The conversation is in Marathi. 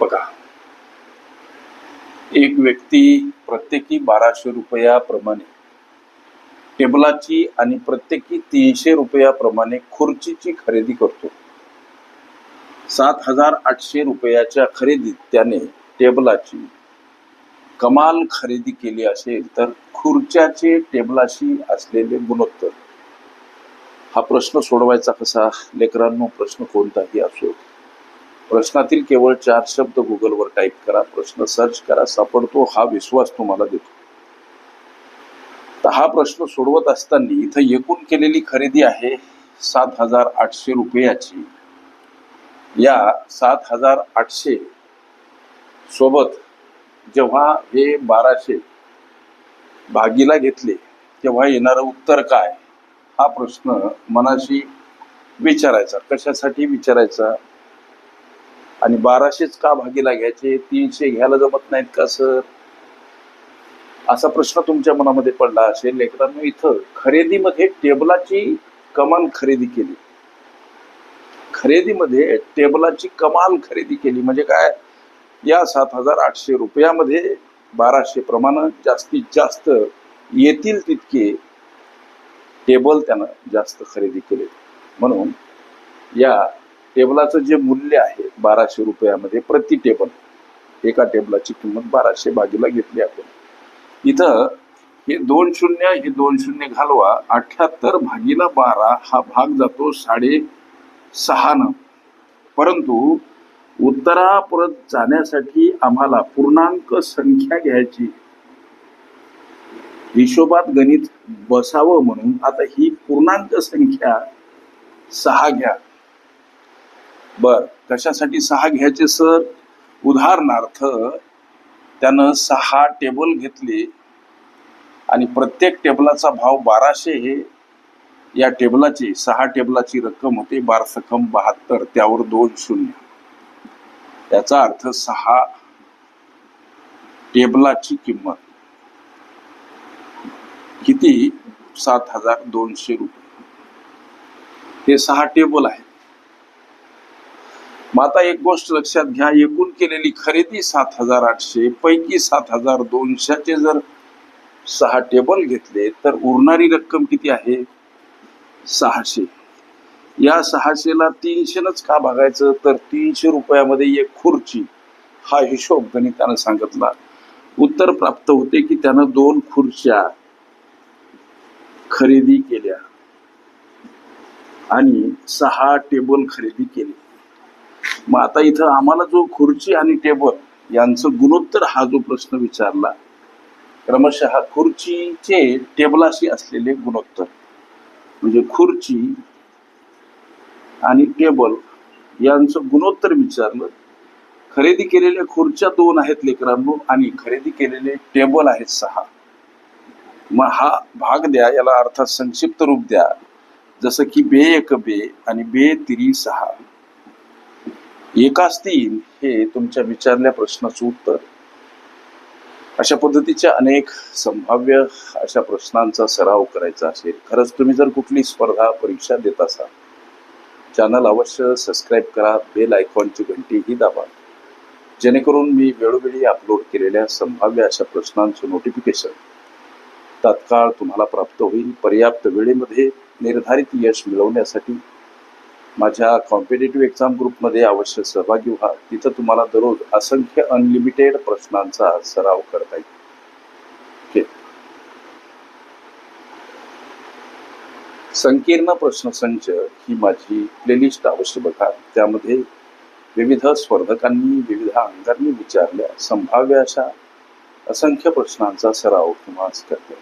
बघा. एक व्यक्ती प्रत्येकी बाराशे रुपयाप्रमाणे टेबलाची आणि प्रत्येकी तीनशे रुपयाप्रमाणे खुर्चीची खरेदी करतो. सात हजार आठशे रुपयाच्या खरेदीत त्याने टेबलाची कमाल खरेदी केली असेल तर खुर्च्याचे टेबलाशी असलेले गुणोत्तर. हा प्रश्न सोडवायचा कसा? लेकरांनो प्रश्न कोणताही असो. प्रश्नातील केवळ चार शब्द गुगलवर टाईप करा प्रश्न सर्च करा सापडतो हा विश्वास तुम्हाला देतो. तर हा प्रश्न सोडवत असताना इथं एकूण केलेली खरेदी आहे सात हजार आठशे रुपयाची. या सात हजार आठशे सोबत जेव्हा हे बाराशे भागीला घेतले तेव्हा येणारं उत्तर काय? हा प्रश्न मनाशी विचारायचा. कशासाठी विचारायचा? आणि बाराशेच का भागीला घ्यायचे तीनशे घ्यायला जमत नाहीत का सर? असा प्रश्न तुमच्या मनामध्ये पडला असेल. लेकरांनो इथं खरेदीमध्ये टेबलाची कमाल खरेदी केली. खरेदीमध्ये टेबलाची कमाल खरेदी केली. म्हणजे काय? या सात हजार आठशे रुपयामध्ये बाराशे प्रमाण जास्तीत जास्त येतील तितके टेबल त्यानं जास्त खरेदी केले. म्हणून या टेबलाचं जे मूल्य आहे बाराशे रुपयामध्ये प्रति टेबल एका टेबलाची किंमत बाराशे बाजूला घेतली आपण. इथं हे दोन शून्य हे दोन शून्य घालवा अठ्याहत्तर भागीला बारा हा भाग जातो साडे सहानं. परंतु उत्तरापर्यंत जाण्यासाठी आम्हाला पूर्णांक संख्या घ्यायची. हिशोबात गणित बसावं म्हणून आता ही पूर्णांक संख्या सहा घ्या. बर कशासाठी सहा घ्यायचे सर? उदाहरणार्थ त्यानं सहा टेबल घेतले आणि प्रत्येक टेबलाचा भाव बाराशे हे या टेबलाची सहा टेबलाची रक्कम होते बारसकम बहात्तर त्यावर दोन शून्य. याचा अर्थ सहा टेबलाची किंमत. किती? सात हजार दोनशे रुपये. हे सहा टेबल आहेत. मग आता एक गोष्ट लक्षात घ्या एकूण केलेली खरेदी सात हजार आठशे पैकी सात हजार दोनशेचे जर सहा टेबल घेतले तर उरणारी रक्कम किती आहे? सहाशे. या सहाशेला तीनशेनच का भागायचं? तर तीनशे रुपयामध्ये एक खुर्ची. हा हिशोब गणितानं सांगितला. उत्तर प्राप्त होते की त्यानं दोन खुर्च्या खरेदी केल्या आणि सहा टेबल खरेदी केले. मग आता इथं आम्हाला जो खुर्ची आणि टेबल यांचं गुणोत्तर हा जो प्रश्न विचारला क्रमशः खुर्चीचे टेबलाशी असलेले गुणोत्तर. म्हणजे खुर्ची आणि टेबल यांचं गुणोत्तर विचारलं. खरेदी केलेल्या खुर्च्या दोन आहेत लेकरांनो आणि खरेदी केलेले टेबल आहेत सहा. मग हा भाग द्या याला अर्थात संक्षिप्त रूप द्या. जसं की बे एक बे आणि बे तिरी सहा. एकाच तीन हे तुमच्या विचारल्या प्रश्नाचं उत्तर. अशा पद्धतीच्या अनेक संभाव्य अशा प्रश्नांचा सराव करायचा असेल खरंच तुम्ही जर कुठली स्पर्धा परीक्षा देत असाल चॅनल अवश्य सबस्क्राईब करा बेल आयकॉनची घंटी ही दाबा. जेणेकरून मी वेळोवेळी अपलोड केलेल्या संभाव्य अशा प्रश्नांचं नोटिफिकेशन तात्काळ तुम्हाला प्राप्त होईल. पर्याप्त वेळेमध्ये निर्धारित यश मिळवण्यासाठी माझ्या कॉम्पिटेटिव्ह एक्झाम ग्रुपमध्ये अवश्य सहभागी व्हा. तिथं तुम्हाला दररोज असंख्य अनलिमिटेड प्रश्नांचा सराव करता येईल. ओके संकीर्ण प्रश्नसंच ही माझी प्लेलिस्ट अवश्य बघा. त्यामध्ये विविध स्पर्धकांनी विविध अंगांनी विचारल्या संभाव्य अशा असंख्य प्रश्नांचा सराव तुम्हाला करते